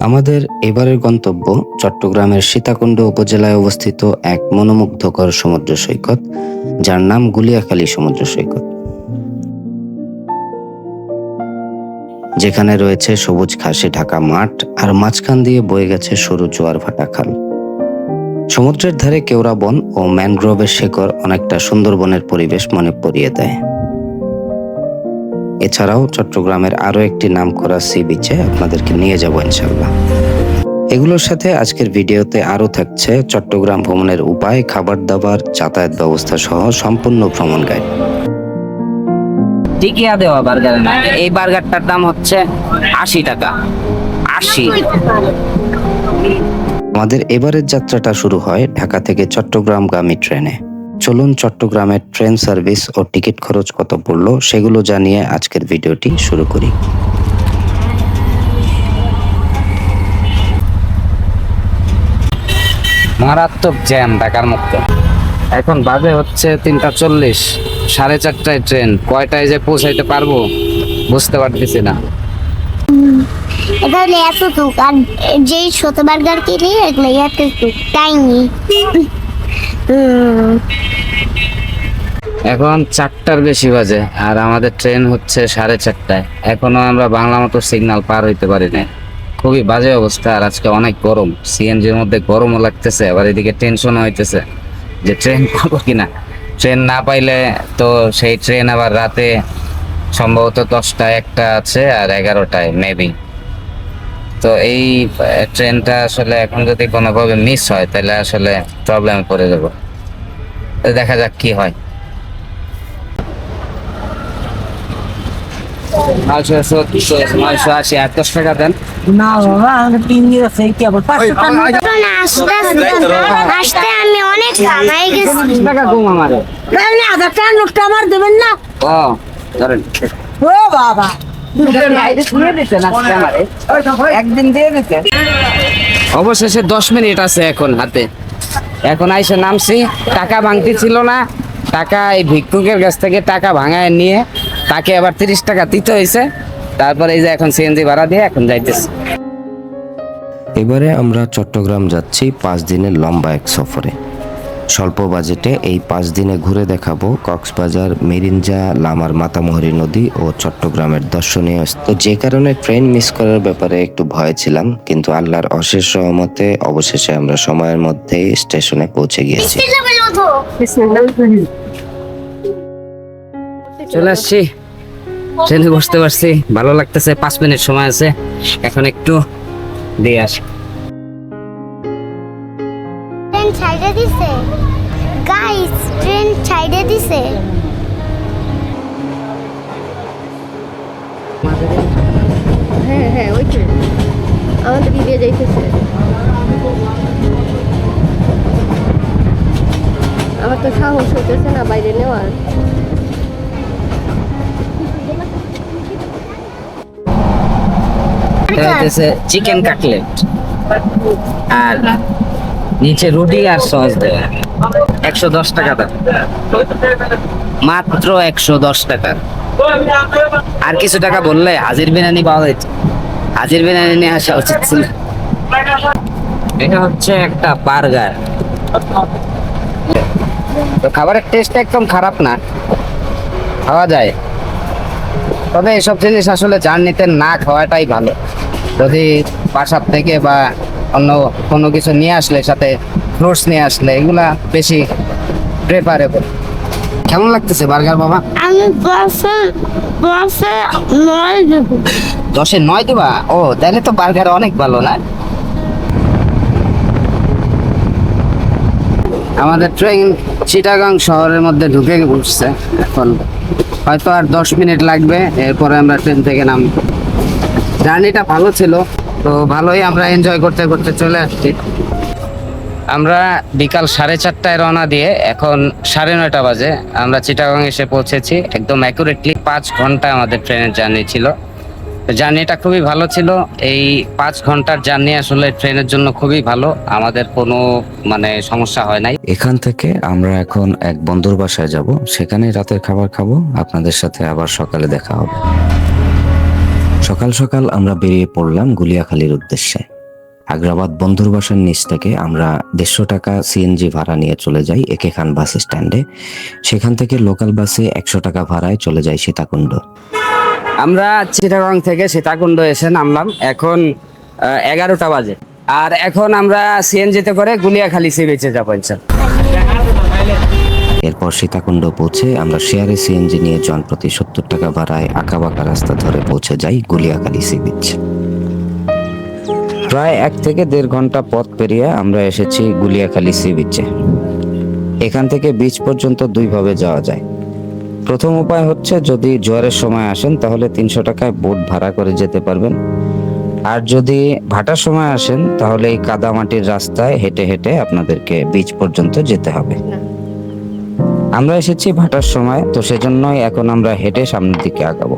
আমাদের এবারের গন্তব্য চট্টগ্রামের সীতাকুণ্ড উপজেলায় অবস্থিত এক মনোমুগ্ধকর সমুদ্র সৈকত, যার নাম গুলিয়াখালী সমুদ্র সৈকত। যেখানে রয়েছে সবুজ ঘাসে ঢাকা মাঠ আর মাঝখান দিয়ে বয়ে গেছে সরু জোয়ার ভাটা খাল। সমুদ্রের ধারে কেওড়া বন ও ম্যানগ্রোভের শেকড় অনেকটা সুন্দরবনের পরিবেশ মনে পড়িয়ে দেয়। এছাড়াও চট্টগ্রামের আরও একটি নাম করা সি বিচে আপনাদেরকে নিয়ে যাব ইনশাল্লাহ এগুলোর সাথে আজকের ভিডিওতে আরও থাকছে চট্টগ্রাম ভ্রমণের উপায় খাবার দাবার যাতায়াত ব্যবস্থা সহ সম্পূর্ণ ভ্রমণ গাইড টিকিয়া দেওয়া বার্গার না এই বার্গারটার দাম হচ্ছে আশি টাকা। আশি। আমাদের এবারের যাত্রাটা শুরু হয় ঢাকা থেকে চট্টগ্রামগামী ট্রেনে। চলুন চট্টগ্রামের ট্রেন সার্ভিস ও টিকিট খরচ কত পড়ল সেগুলো জানিয়ে আজকের ভিডিওটি শুরু করি। মারাত্মক জ্যাম ঢাকার মধ্যে এখন বাজে হচ্ছে তিনটা চল্লিশ সাড়ে চারটায় ট্রেন। কয়টায় যে পৌঁছাইতে পারব বুঝতে পারতেছি না। এটা হলো এতটুক আর যেই ছোট বার্গার কিনি এগুলো এতটুক টাইনি এখন চারটার বেশি বাজে, আর আমাদের ট্রেন হচ্ছে সাড়ে চারটায়। এখনও আমরা বাংলা মতো সিগন্যাল পার হইতে পারি না খুবই বাজে অবস্থা, আর আজকে অনেক গরম। সিএনজির মধ্যে গরমও লাগতেছে, আবার এদিকে টেনশনও হইতেছে যে ট্রেন পাবো কিনা। ট্রেন না পাইলে তো সেই ট্রেন আবার রাতে সম্ভবত দশটা, একটা আছে আর এগারোটায় মেবি তো এই ট্রেনটা আসলে এখন যদি কোনোভাবে মিস হয়, তাহলে আসলে প্রবলেমে পড়ে যাব। দেখা যাক কি হয়। টাকা দেন না বাবা তিন দিন আছে কি আবার টাকা আসতে আসতে আমি অনেক ঘামাই গেছি টাকা কম আমারে নোটটা আমার দেবেন না ও ধরেন ও বাবা একদিন দিয়ে দিতে অবশেষে দশ মিনিট আছে এখন হাতে। এখন আইসে নামছি, টাকা ভাঙতি ছিল না, টাকা এই ভিক্ষুকের কাছ থেকে টাকা ভাঙায় নিয়ে তাকে আবার তিরিশ টাকা দিতে হয়েছে। তারপরে এই যে এখন সিএনজি ভাড়া দিয়ে এখন যাইতেছে। এবারে আমরা চট্টগ্রাম যাচ্ছি পাঁচ দিনের লম্বা এক সফরে। স্বল্প বাজেটে এই পাঁচ দিনে ঘুরে দেখাবো কক্সবাজার মেরিনজা লামার মাতামহরি নদী ও চট্টগ্রামের দর্শনীয় স্থ- তো যে কারণে ট্রেন মিস করার ব্যাপারে একটু ভয় ছিলাম কিন্তু আল্লাহর অশেষ সহমতে অবশেষে আমরা সময়ের মধ্যেই স্টেশনে পৌঁছে গিয়েছি। চলে আসছি। ট্রেনে বসতে পারছি। ভালো লাগতেছে পাঁচ মিনিট সময় আছে। এখন একটু দিয়ে আসি। ট্রেন ছাইড়ে দিছে? গাইস ট্রেন ছাইড়ে দিছে। হ্যাঁ হ্যাঁ ওই ট্রেন। আমাদের দিকে যাইতেছে। আমার তো সাহস হইতেছে না বাইরে নেওয়ার। এটা চিকেন কাটলেট আর নিচে রুটি আর সস দেওয়া একশো দশ টাকা দাম। মাত্র একশো দশ টাকা। আর কিছু টাকা বললে হাজির বিরিয়ানি পাওয়া যাচ্ছে হাজির বিরিয়ানি নিয়ে আসা উচিত ছিল। এটা হচ্ছে একটা বার্গার। তো খাবারের টেস্ট একদম খারাপ না। খাওয়া যায়। তবে এসব জিনিস আসলে জার্নিতে না খাওয়াটাই ভালো। যদি বাসার থেকে বা অন্য কোনো কিছু নিয়ে আসলে সাথে ফ্রুটস নিয়ে আসলে এগুলা বেশি প্রেফারেবল কেমন লাগতেছে বার্গার বাবা? আমি বাসে বাসে নয় দেবো। দশে নয় দিবা? ও তাহলে তো বার্গার অনেক ভালো না? আমাদের ট্রেন চিটাগাং শহরের মধ্যে ঢুকে উঠছে এখন। হয়তো আর দশ মিনিট লাগবে এরপরে আমরা ট্রেন থেকে নামবো। জার্নিটা ভালো ছিল তো ভালোই আমরা এনজয় করতে করতে চলে আসছি। আমরা বিকাল সাড়ে চারটায় রওনা দিয়ে এখন সাড়ে নয়টা বাজে আমরা চিটাগাং এসে পৌঁছেছি। একদম অ্যাকুরেটলি পাঁচ ঘণ্টা আমাদের ট্রেনের জার্নি ছিল। জার্নিটা খুবই ভালো ছিল। এই পাঁচ ঘণ্টার জার্নি আসলে ট্রেনের জন্য খুবই ভালো আমাদের কোনো মানে সমস্যা হয় নাই। এখান থেকে আমরা এখন এক বন্ধুর বাসায় যাব সেখানে রাতের খাবার খাব। আপনাদের সাথে আবার সকালে দেখা হবে। সকাল সকাল আমরা বেরিয়ে পড়লাম গুলিয়াখালীর উদ্দেশ্যে। আগ্রাবাদ বন্ধুর বাসার নিচ থেকে আমরা দেড়শো টাকা সিএনজি ভাড়া নিয়ে চলে যাই একে খান বাস স্ট্যান্ডে। সেখান থেকে লোকাল বাসে একশো টাকা ভাড়ায় চলে যাই সীতাকুণ্ড। আমরা চিটাগং থেকে সীতাকুণ্ড এসে নামলাম। এখন এগারোটা বাজে। আর এখন আমরা সিএনজিতে করে গুলিয়াখালী সি বিচে যাব ইনশাল্লাহ। এরপর সীতাকুণ্ড পৌঁছে আমরা শেয়ারে সিএনজি নিয়ে জন প্রতি সত্তর টাকা ভাড়ায় আঁকাবাঁকা রাস্তা ধরে পৌঁছে যাই গুলিয়াখালী সি বিচ। প্রায় এক থেকে দেড় ঘণ্টা পথ পেরিয়ে আমরা এসেছি গুলিয়াখালী সি বিচে। এখান থেকে বিচ পর্যন্ত দুইভাবে যাওয়া যায়। প্রথম উপায় হচ্ছে যদি জোয়ারের সময় আসেন তাহলে তিনশো টাকায় বোট ভাড়া করে যেতে পারবেন। আর যদি ভাটার সময় আসেন তাহলে এই কাদামাটির রাস্তায় হেঁটে হেঁটে আপনাদেরকে বিচ পর্যন্ত যেতে হবে। আমরা এসেছি ভাটার সময়, তো সেজন্যই এখন আমরা হেঁটে সামনের দিকে আগাবো।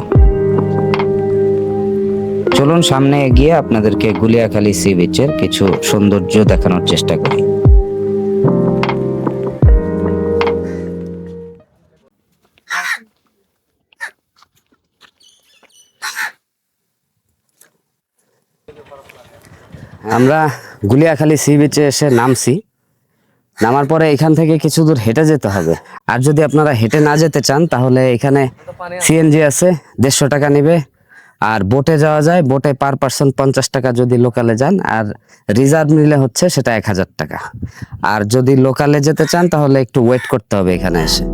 চলুন সামনে এগিয়ে আপনাদেরকে গুলিয়াখালী সি বিচের কিছু সৌন্দর্য দেখানোর চেষ্টা করি। আমরা গুলিয়াখালী সি বিচে এসে নামছি। নামার পরে এখান থেকে কিছু দূর হেঁটে যেতে হবে। আর যদি আপনারা হেঁটে না যেতে চান, তাহলে এখানে সিএনজি আছে, দেড়শো টাকা নেবে। আর বোটে যাওয়া যায় বোটে পার পার্সন পঞ্চাশ টাকা যদি লোকালে যান। আর রিজার্ভ নিলে হচ্ছে সেটা এক হাজার টাকা। আর যদি লোকালে যেতে চান, তাহলে একটু ওয়েট করতে হবে এখানে এসে।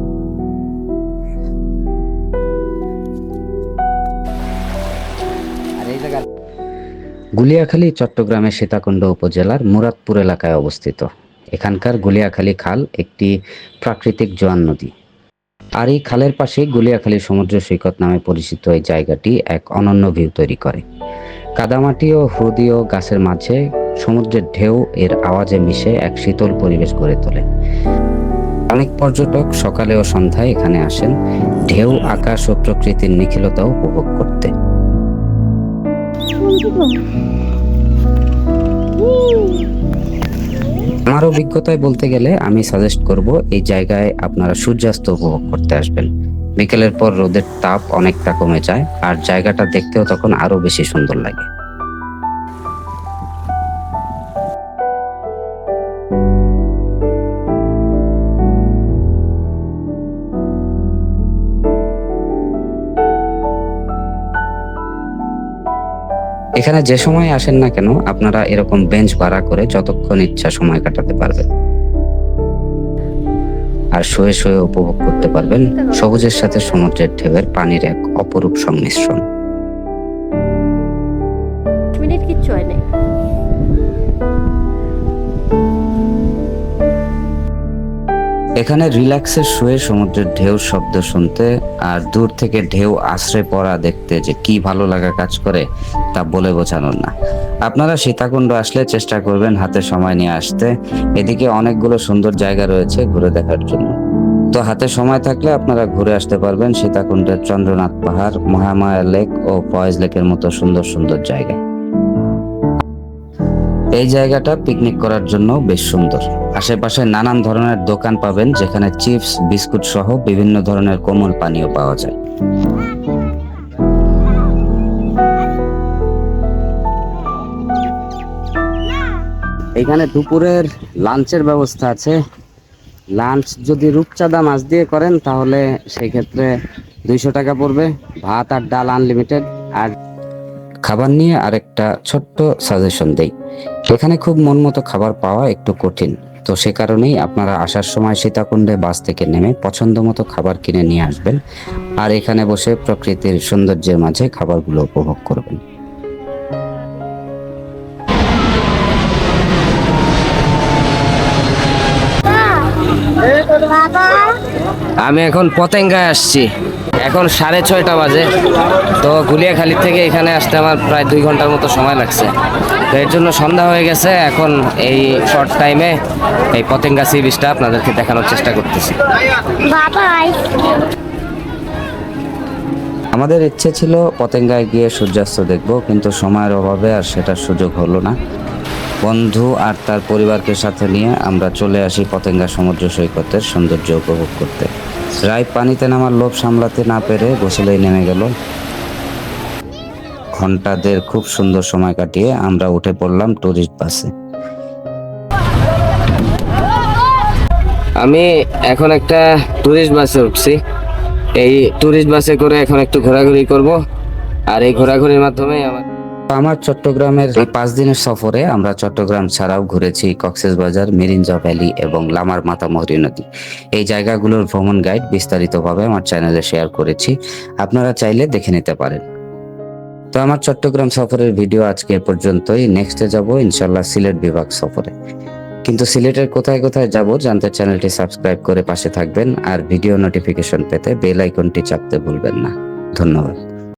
গুলিয়াখালী, চট্টগ্রামের সীতাকুণ্ড উপজেলার মুরাদপুর এলাকায় অবস্থিত। এখানকার গুলিয়াখালী খাল একটি প্রাকৃতিক জোয়ান নদী। আর এই খালের পাশে গুলিয়াখালী সমুদ্র সৈকত নামে পরিচিত এই জায়গাটি এক অনন্য ভিউ তৈরি করে। কাদামাটি ও হ্রদীয় গাছের মাঝে সমুদ্রের ঢেউ এর আওয়াজে মিশে এক শীতল পরিবেশ গড়ে তোলে। অনেক পর্যটক সকালে ও সন্ধ্যায় এখানে আসেন। ঢেউ, আকাশ ও প্রকৃতির নিখিলতা উপভোগ করতে। আমার অভিজ্ঞতায় বলতে গেলে আমি সাজেস্ট করব এই জায়গায় আপনারা সূর্যাস্ত উপভোগ করতে আসবেন। বিকেলের পর রোদের তাপ অনেকটা কমে যায় আর জায়গাটা দেখতেও তখন আরও বেশি সুন্দর লাগে। এখানে যে সময় আসেন না কেন, আপনারা এরকম বেঞ্চ ভাড়া করে যতক্ষণ ইচ্ছা সময় কাটাতে পারবেন। আর শুয়ে শুয়ে উপভোগ করতে পারবেন সবুজের সাথে সমুদ্রের ঢেউয়ের পানির এক অপরূপ সংমিশ্রণ। এখানে রিল্যাক্সের শুয়ে সমুদ্রের ঢেউ শব্দ শুনতে আর দূর থেকে ঢেউ আশ্রয় পড়া দেখতে যে কি ভালো লাগা কাজ করে, তা বলে বোঝানোর না। আপনারা সীতাকুণ্ড আসলে চেষ্টা করবেন হাতে সময় নিয়ে আসতে। এদিকে অনেকগুলো সুন্দর জায়গা রয়েছে ঘুরে দেখার জন্য। তো হাতে সময় থাকলে আপনারা ঘুরে আসতে পারবেন সীতাকুণ্ডের চন্দ্রনাথ পাহাড়, মহামায়া লেক ও ফয়েজ লেকের মতো সুন্দর সুন্দর জায়গা। এই জায়গাটা পিকনিক করার জন্য বেশ সুন্দর। আশেপাশে নানান ধরনের দোকান পাবেন, যেখানে চিপস বিস্কুট সহ বিভিন্ন ধরনের কোমল পানীয় পাওয়া যায়। এখানে দুপুরের লাঞ্চের ব্যবস্থা আছে। লাঞ্চ যদি রূপচাঁদা মাছ দিয়ে করেন, তাহলে সেই ক্ষেত্রে দুইশো টাকা পড়বে। ভাত আর ডাল আনলিমিটেড আর খাবার নিয়ে আরেকটা ছোট্ট সাজেশন দেই। এখানে খুব মন মতো খাবার পাওয়া একটু কঠিন। তো সে কারণেই আপনারা আসার সময় সীতাকুণ্ডে বাস থেকে নেমে পছন্দ মতো খাবার কিনে নিয়ে আসবেন আর এখানে বসে প্রকৃতির সৌন্দর্যের মাঝে খাবারগুলো উপভোগ করবেন। আমি এখন পতেঙ্গায় আসছি। এখন সাড়ে ছয়টা বাজে। তো গুলিয়াখালী থেকে এখানে আসতে আমার প্রায় দুই ঘণ্টার মতো সময় লাগছে। তো এর জন্য সন্ধ্যা হয়ে গেছে। এখন এই শর্ট টাইমে এই পতেঙ্গা সি বিচটা আপনাদেরকে দেখানোর চেষ্টা করতেছি। আমাদের ইচ্ছে ছিল পতেঙ্গায় গিয়ে সূর্যাস্ত দেখব কিন্তু সময়ের অভাবে আর সেটার সুযোগ হলো না। বন্ধু আর তার পরিবারকে সাথে নিয়ে আমরা চলে আসি পতেঙ্গা সমুদ্র সৈকতের সৌন্দর্য উপভোগ করতে। রায় পানিতে নামার লোভ সামলাতে না পেরে গোসলেই নেমে গেল। ঘন্টাদের খুব সুন্দর সময় কাটিয়ে আমরা উঠে পড়লাম টুরিস্ট বাসে আমি এখন একটা টুরিস্ট বাসে উঠছি। এই টুরিস্ট বাসে করে এখন একটু ঘোরাঘুরি করব। আর এই ঘোরাঘুরির মাধ্যমে আমার আমার চট্টগ্রামের এই পাঁচ দিনের সফরে আমরা চট্টগ্রাম ছাড়াও ঘুরেছি কক্সেস বাজার, মিরিঞ্জা ভ্যালি এবং লামার মাতামহরি নদী। এই জায়গাগুলোর ভ্রমণ গাইড বিস্তারিতভাবে আমার চ্যানেলে শেয়ার করেছি। আপনারা চাইলে দেখে নিতে পারেন। তো আমার চট্টগ্রাম সফরের ভিডিও আজকে পর্যন্তই। নেক্সটে যাব ইনশাল্লাহ সিলেট বিভাগ সফরে। কিন্তু সিলেটের কোথায় কোথায় যাব জানতে চ্যানেলটি সাবস্ক্রাইব করে পাশে থাকবেন। আর ভিডিও নোটিফিকেশন পেতে বেল আইকনটি চাপতে ভুলবেন না। ধন্যবাদ।